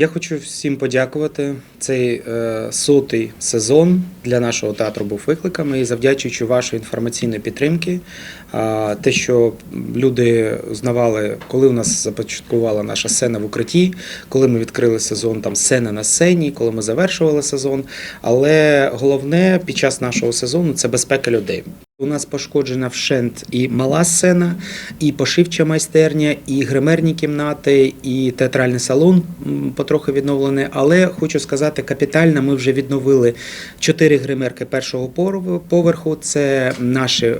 Я хочу всім подякувати. Цей е, сотий сезон для нашого театру був викликом. І завдячуючи вашій інформаційної підтримки, а, те, що люди знавали, коли у нас започаткувала наша сцена в укритті, коли ми відкрили сезон там сцена на сцені, коли ми завершували сезон. Але головне під час нашого сезону це безпека людей. У нас пошкоджена вщент і мала сцена, і пошивча майстерня, і гримерні кімнати, і театральний салон потрохи відновлений. Але хочу сказати, капітально ми вже відновили чотири гримерки першого поверху. Це наші е,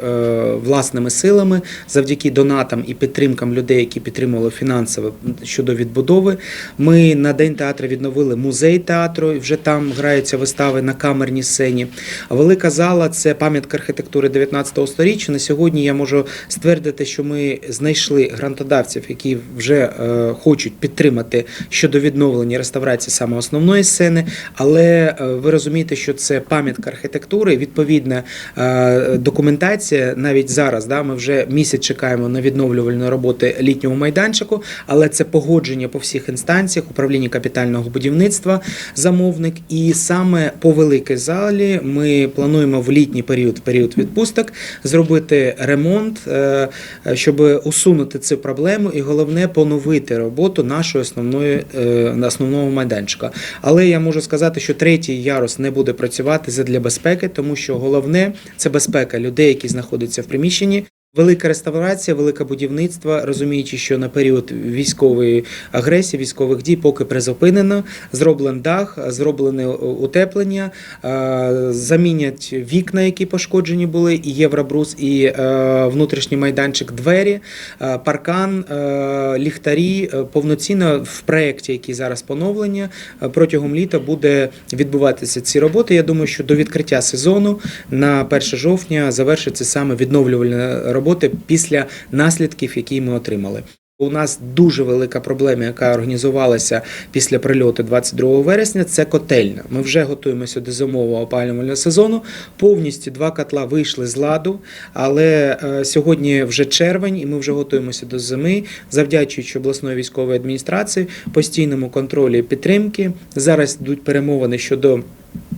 власними силами, завдяки донатам і підтримкам людей, які підтримували фінансово щодо відбудови. Ми на день театру відновили музей театру. і Вже там граються вистави на камерній сцені. Велика зала це пам'ятка архітектури 19 століття. На сьогодні я можу ствердити, що ми знайшли грантодавців, які вже е, хочуть підтримати щодо відновлення реставрації саме основної сцени. Але е, ви розумієте, що це пам'ятка архітектури. Відповідна е, документація навіть зараз. Да, ми вже місяць чекаємо на відновлювальні роботи літнього майданчику, але це погодження по всіх інстанціях, управління капітального будівництва, замовник. І саме по великій залі ми плануємо в літній період, період відпусток, зробити ремонт, е, щоб усунути цю проблему, і головне поновити роботу нашої основної е, основного майданчика. Але я можу сказати, що третій ярус не буде працювати задля безпеки, тому що головне це безпека людей, які знаходяться в приміщенні. Велика реставрація, велике будівництво, розуміючи, що на період військової агресії, військових дій поки призупинено, зроблений дах, зроблене утеплення, е, замінять вікна, які пошкоджені були, і євробрус, і е, внутрішній майданчик, двері, е, паркан, ліхтарі. Повноцінно в проєкті, який зараз поновлення, протягом літа буде відбуватися ці роботи. Я думаю, що до відкриття сезону на 1 жовтня завершиться саме відновлювальні роботи після наслідків, які ми отримали. У нас дуже велика проблема, яка організувалася після прильоту 22 вересня. Це котельня. Ми вже готуємося до зимового опалювального сезону. Повністю два котла вийшли з ладу, але е, сьогодні вже червень, і ми вже готуємося до зими, завдячуючи обласної військової адміністрації, постійному контролі і підтримки. Зараз йдуть перемовини щодо.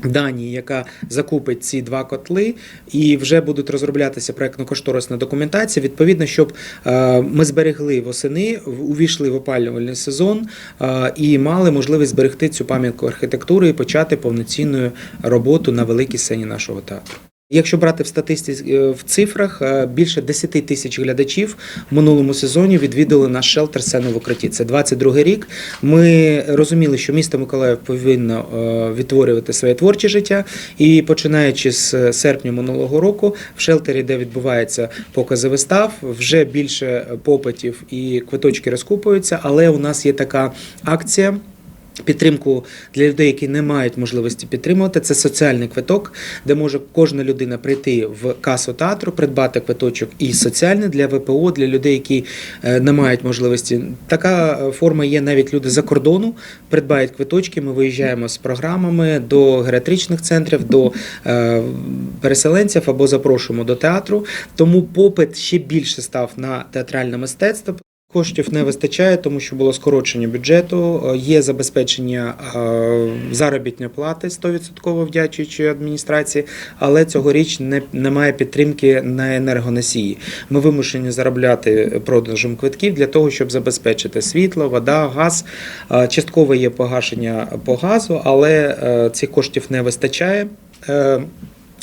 Данії, яка закупить ці два котли, і вже будуть розроблятися проектно-кошторисна документація. Відповідно, щоб е, ми зберегли восени, увійшли в опалювальний сезон е, і мали можливість зберегти цю пам'ятку архітектури і почати повноцінну роботу на великій сцені нашого театру. Якщо брати в статистиці е, в цифрах, е, більше 10 тисяч глядачів в минулому сезоні відвідали наш шелтер сцену в укритті. Це 22 рік. Ми розуміли, що місто Миколаїв повинно е, відтворювати своє творче життя. І починаючи з серпня минулого року, в шелтері, де відбуваються покази вистав, вже більше попитів і квиточки розкупуються. Але у нас є така акція. Підтримку для людей, які не мають можливості підтримувати, це соціальний квиток, де може кожна людина прийти в касу театру, придбати квиточок і соціальний для ВПО, для людей, які е, не мають можливості. Така е, форма є навіть люди за кордону, придбають квиточки. Ми виїжджаємо з програмами до геріатричних центрів, до е, переселенців або запрошуємо до театру. Тому попит ще більше став на театральне мистецтво. Коштів не вистачає, тому що було скорочення бюджету, е, є забезпечення е, заробітної плати 100% вдячуючи адміністрації, але цьогоріч не, немає підтримки на енергоносії. Ми вимушені заробляти продажем квитків для того, щоб забезпечити світло, вода, газ. Е, Частково є погашення по газу, але цих коштів не вистачає.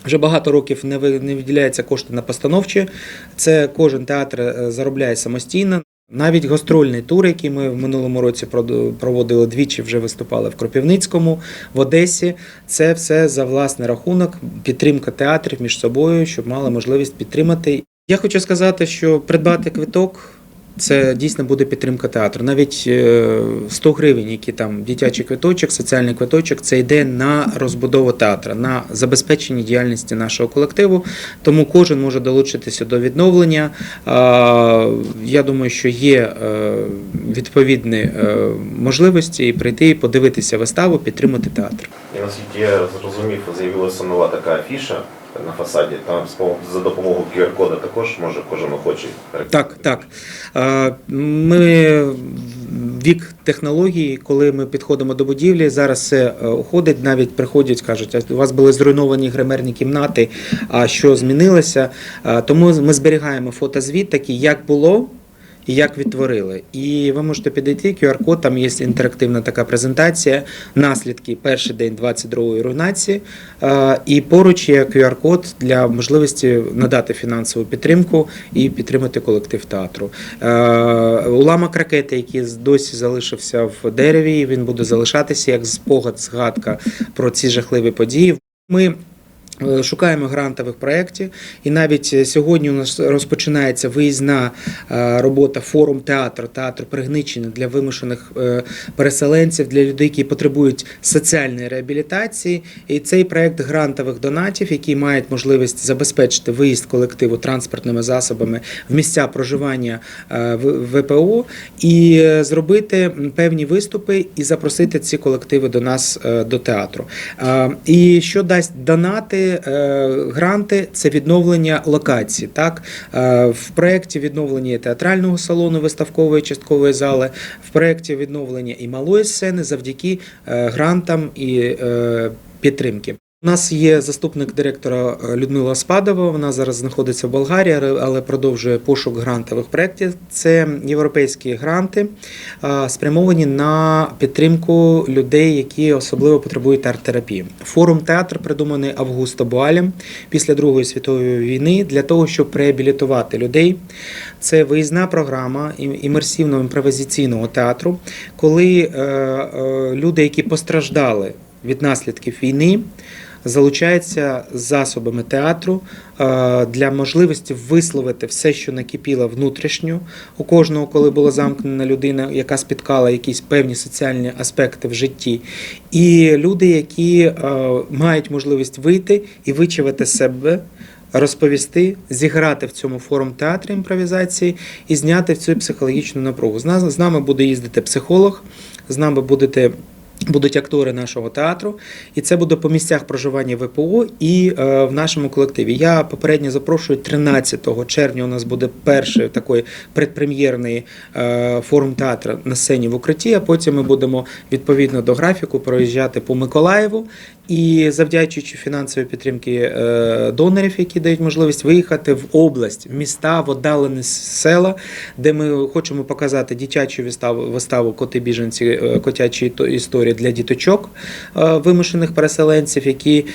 Вже багато років не ви- виділяються кошти на постановчі. Це кожен театр заробляє самостійно. Навіть гастрольний тур, який ми в минулому році проводили двічі, вже виступали в Кропівницькому, в Одесі. Це все за власний рахунок, підтримка театрів між собою, щоб мали можливість підтримати. Я хочу сказати, що придбати квиток. Це дійсно буде підтримка театру. Навіть е, 100 гривень, які там дитячий квиточок, соціальний квиточок, це йде на розбудову театру, на забезпечення діяльності нашого колективу. Тому кожен може долучитися до відновлення. Я думаю, що є е, відповідні е, можливості прийти, подивитися виставу, підтримати театр. І наскільки я зрозумів, з'явилася нова така афіша на фасаді. Там за допомогою QR-кода також може кожен охочий. Так, так. Ми вік технології, коли ми підходимо до будівлі, зараз все е, уходить, навіть приходять, кажуть, «А у вас були зруйновані гримерні кімнати, а що змінилося? Тому ми зберігаємо фотозвіт такий, як було. І як відтворили. І ви можете підійти, QR-код, там є інтерактивна така презентація, наслідки, перший день 22-ї руйнації. Е, І поруч є QR-код для можливості надати фінансову підтримку і підтримати колектив театру. Е, Уламок ракети, який досі залишився в дереві, він буде залишатися як спогад, згадка про ці жахливі події. Ми Шукаємо грантових проєктів, і навіть е, сьогодні у нас розпочинається виїзна е, робота форум театр, театр пригничення для вимушених е, переселенців, для людей, які потребують соціальної реабілітації. І цей проєкт грантових донатів, який мають можливість забезпечити виїзд колективу транспортними засобами в місця проживання е, ВПО, і е, зробити певні виступи і запросити ці колективи до нас е, до театру. Е, І що дасть донати, е, гранти це відновлення локації. Так Е, в проєкті відновлення театрального салону, виставкової часткової зали, в проєкті відновлення і малої сцени завдяки е, грантам і підтримки. У нас є заступник директора е, Людмила Спадова. Вона зараз знаходиться в Болгарії, але- продовжує пошук грантових проєктів. Це європейські гранти, е, спрямовані на підтримку людей, які особливо потребують арт-терапії. Форум театр придуманий Августо Буалем після Другої світової війни для того, щоб реабілітувати людей. Це виїзна програма ім- імерсивно-імпровізаційного театру, коли е, люди, які постраждали від наслідків війни, залучаються засобами театру е, для можливості висловити все, що накипіло внутрішньо у кожного, коли була замкнена людина, яка спіткала якісь певні соціальні аспекти в житті, і люди, які е, мають можливість вийти і вичавити себе. Розповісти, зіграти в цьому форум театрі імпровізації і зняти в цю психологічну напругу. З нами буде їздити психолог, з нами будете. Будуть актори нашого театру, і це буде по місцях проживання ВПО і е, в нашому колективі. Я попередньо запрошую 13 червня. У нас буде перший такий предпрем'єрний е, форум театру на сцені в укритті. А потім ми будемо відповідно до графіку проїжджати по Миколаєву. І завдячуючи фінансовій підтримки е, донорів, які дають можливість виїхати в область, в міста, в віддалені села, де ми хочемо показати дитячу виставу, виставу коти біженці, е, котячі історії для діточок е, вимушених переселенців, які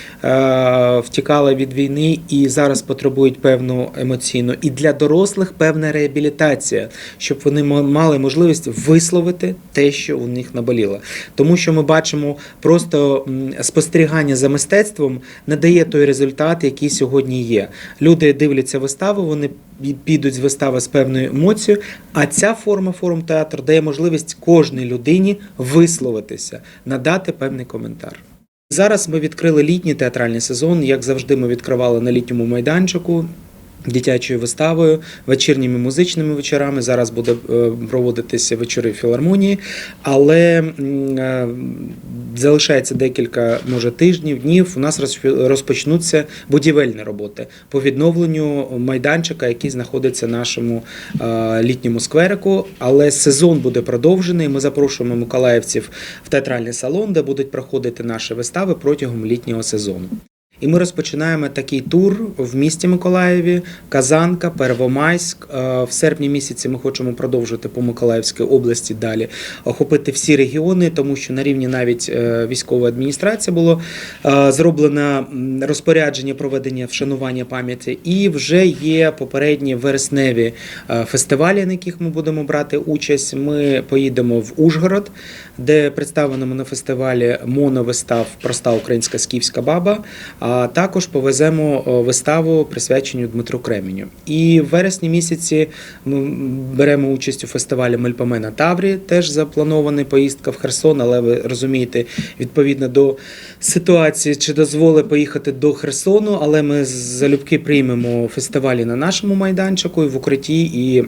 втікали від війни і зараз потребують певну емоційну, і для дорослих певна реабілітація, щоб вони мали можливість висловити те, що у них наболіло. Тому що ми бачимо просто м, спостерігання за мистецтвом не дає той результат, який сьогодні є. Люди дивляться виставу, вони підуть з вистави з певною емоцією. А ця форма форум театр дає можливість кожній людині висловитися, надати певний коментар. Зараз ми відкрили літній театральний сезон. Як завжди, ми відкривали на літньому майданчику. Дитячою виставою, вечірніми музичними вечорами. Зараз буде е, проводитися вечори філармонії, але е, залишається декілька, може, тижнів, днів. У нас розпочнуться будівельні роботи по відновленню майданчика, який знаходиться в нашому е, літньому скверику. Але сезон буде продовжений. Ми запрошуємо миколаївців в театральний салон, де будуть проходити наші вистави протягом літнього сезону. І ми розпочинаємо такий тур в місті Миколаєві, Казанка, Первомайськ. Е, В серпні місяці ми хочемо продовжити по Миколаївській області далі охопити всі регіони, тому що на рівні навіть е, військової адміністрації було е, зроблено розпорядження проведення вшанування пам'яті, і вже є попередні вересневі фестивалі, на яких ми будемо брати участь. Ми поїдемо в Ужгород, де представленому на фестивалі моновистав Проста українська скіфська баба. А також повеземо виставу присвячену Дмитру Кременю. І в вересні місяці ми беремо участь у фестивалі Мельпомена Таврі. Теж запланована поїздка в Херсон, але ви розумієте, відповідно до ситуації, чи дозволить поїхати до Херсону, але ми залюбки приймемо фестивалі на нашому майданчику і в укритті і.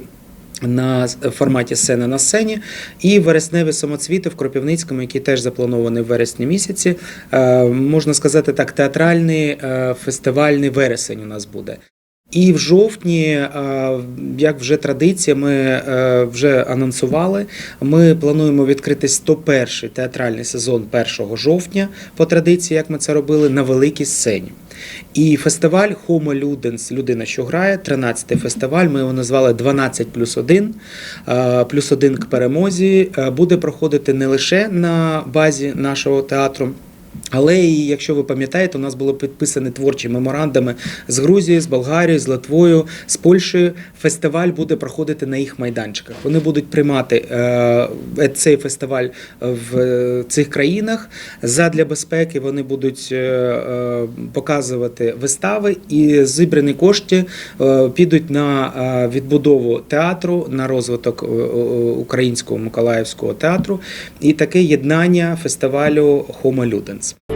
На форматі сцени на сцені і вересневі самоцвіти в Кропивницькому, які теж заплановані в вересні місяці. Е, можна сказати так, театральний е, фестивальний вересень у нас буде. І в жовтні, е, як вже традиція, ми е, вже анонсували. Ми плануємо відкрити 101 театральний сезон 1 жовтня по традиції, як ми це робили, на великій сцені. І фестиваль Homo Ludens, людина, що грає, 13-й фестиваль. Ми його назвали 12 плюс 1, е, плюс 1 к перемозі. Буде проходити не лише на базі нашого театру. Але і якщо ви пам'ятаєте, у нас були підписані творчі меморандуми з Грузією, з Болгарією, з Литвою, з Польщею. Фестиваль буде проходити на їх майданчиках. Вони будуть приймати е, цей фестиваль в е, цих країнах. Задля безпеки вони будуть е, е, показувати вистави, і зібрані кошти е, підуть на е, відбудову театру, на розвиток е, е, українського Миколаївського театру і таке єднання фестивалю Homo Ludens. Friends.